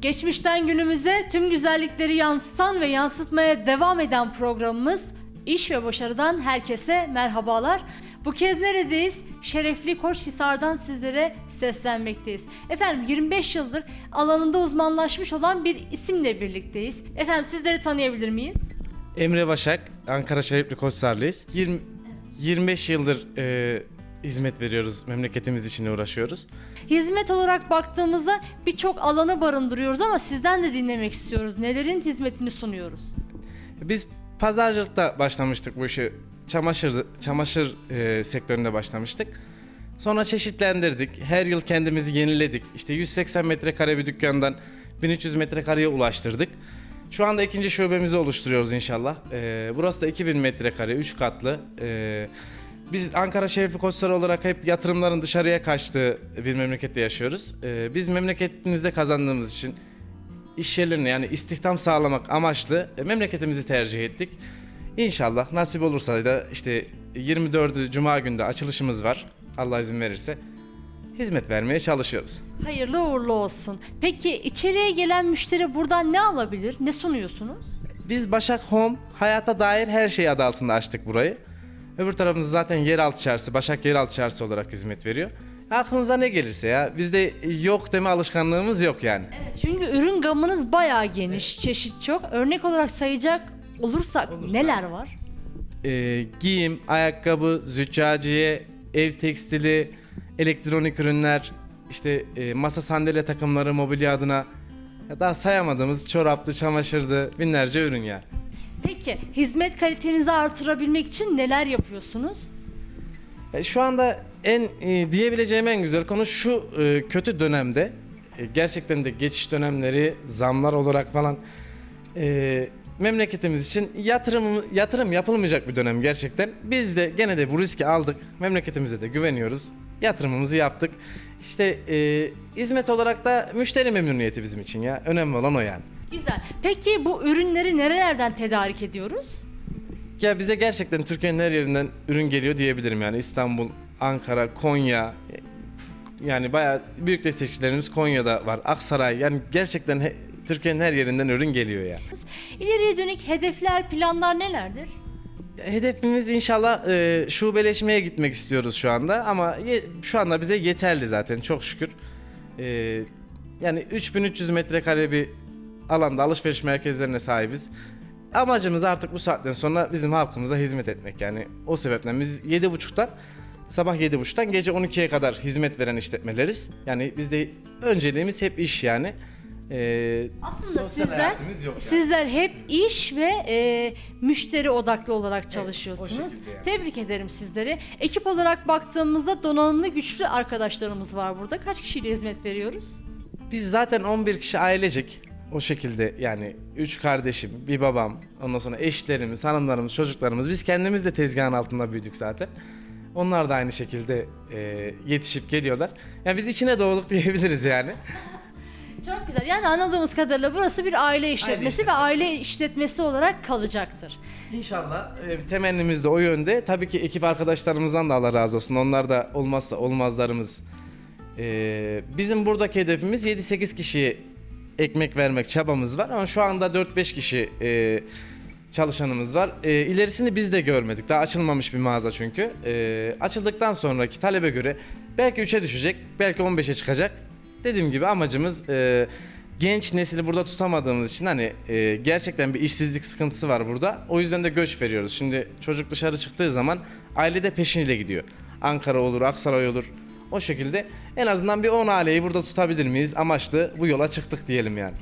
Geçmişten günümüze tüm güzellikleri yansıtan ve yansıtmaya devam eden programımız İş ve Başarı'dan herkese merhabalar. Bu kez neredeyiz? Şerefli Koçhisar'dan sizlere seslenmekteyiz. Efendim 25 yıldır alanında uzmanlaşmış olan bir isimle birlikteyiz. Efendim sizleri tanıyabilir miyiz? Emre Başak, Ankara Şerefli Koçsarlıyız. 20, 25 yıldır e, hizmet veriyoruz, memleketimiz için uğraşıyoruz. Hizmet olarak baktığımızda birçok alanı barındırıyoruz ama sizden de dinlemek istiyoruz. Nelerin hizmetini sunuyoruz? Biz pazarcılıkta başlamıştık bu işi. Çamaşır çamaşır e, sektöründe başlamıştık. Sonra çeşitlendirdik. Her yıl kendimizi yeniledik. İşte 180 metrekare bir dükkandan 1300 metrekareye ulaştırdık. Şu anda ikinci şubemizi oluşturuyoruz inşallah. E, burası da 2000 metrekare, 3 katlı. E, biz Ankara Şerefli Koçları olarak hep yatırımların dışarıya kaçtığı bir memlekette yaşıyoruz. E, biz memleketimizde kazandığımız için iş yerlerine yani istihdam sağlamak amaçlı e, memleketimizi tercih ettik. İnşallah nasip olursa da işte 24 Cuma günde açılışımız var. Allah izin verirse hizmet vermeye çalışıyoruz. Hayırlı uğurlu olsun. Peki içeriye gelen müşteri buradan ne alabilir? Ne sunuyorsunuz? Biz Başak Home hayata dair her şey adı altında açtık burayı. Öbür tarafımız zaten yeraltı çarşı, Başak yeraltı çarşısı olarak hizmet veriyor. Aklınıza ne gelirse ya. Bizde yok deme alışkanlığımız yok yani. Evet, çünkü ürün gamınız bayağı geniş, çeşit çok. Örnek olarak sayacak olursak Olursa. neler var? Ee, giyim, ayakkabı, züccaciye, ev tekstili, elektronik ürünler, işte e, masa sandalye takımları, mobilya adına ya daha sayamadığımız çoraptı, çamaşırdı, binlerce ürün yani. Peki hizmet kalitenizi artırabilmek için neler yapıyorsunuz? E, Şu anda en e, diyebileceğim en güzel konu şu e, kötü dönemde gerçekten de geçiş dönemleri zamlar olarak falan memleketimiz için yatırım yatırım yapılmayacak bir dönem gerçekten. Biz de gene de bu riski aldık. Memleketimize de güveniyoruz. Yatırımımızı yaptık. İşte e, hizmet olarak da müşteri memnuniyeti bizim için ya. Önemli olan o yani. Güzel. Peki bu ürünleri nerelerden tedarik ediyoruz? Ya bize gerçekten Türkiye'nin her yerinden ürün geliyor diyebilirim yani İstanbul, Ankara, Konya yani bayağı büyük destekçilerimiz Konya'da var. Aksaray yani gerçekten he- Türkiye'nin her yerinden ürün geliyor ya. İleriye dönük hedefler, planlar nelerdir? Hedefimiz inşallah e, şubeleşmeye gitmek istiyoruz şu anda ama ye- şu anda bize yeterli zaten çok şükür. E, yani 3300 metrekare bir alanda alışveriş merkezlerine sahibiz. Amacımız artık bu saatten sonra bizim halkımıza hizmet etmek yani o sebepten biz 7.30'dan sabah 7.30'dan gece 12'ye kadar hizmet veren işletmeleriz. Yani bizde önceliğimiz hep iş yani. E, Aslında sosyal sizler hayatımız yok yani. sizler hep iş ve e, müşteri odaklı olarak çalışıyorsunuz. şekilde yani. Tebrik ederim sizleri. Ekip olarak baktığımızda donanımlı güçlü arkadaşlarımız var burada. Kaç kişiyle hizmet veriyoruz? Biz zaten 11 kişi ailecek o şekilde yani 3 kardeşim, bir babam, ondan sonra eşlerimiz, hanımlarımız, çocuklarımız biz kendimiz de tezgahın altında büyüdük zaten. Onlar da aynı şekilde e, yetişip geliyorlar. Yani biz içine doğduk diyebiliriz yani. Çok güzel. Yani anladığımız kadarıyla burası bir aile işletmesi ve işletmesi. aile işletmesi olarak kalacaktır. İnşallah e, temennimiz de o yönde. Tabii ki ekip arkadaşlarımızdan da Allah razı olsun. Onlar da olmazsa olmazlarımız. E, bizim buradaki hedefimiz 7-8 kişiye ekmek vermek çabamız var ama şu anda 4-5 kişi e, çalışanımız var. E, ilerisini biz de görmedik. Daha açılmamış bir mağaza çünkü. E, açıldıktan sonraki talebe göre belki 3'e düşecek, belki 15'e çıkacak. Dediğim gibi amacımız e, genç nesili burada tutamadığımız için hani e, gerçekten bir işsizlik sıkıntısı var burada. O yüzden de göç veriyoruz. Şimdi çocuk dışarı çıktığı zaman aile de peşiyle gidiyor. Ankara olur, Aksaray olur. O şekilde en azından bir 10 aileyi burada tutabilir miyiz? Amaçlı bu yola çıktık diyelim yani.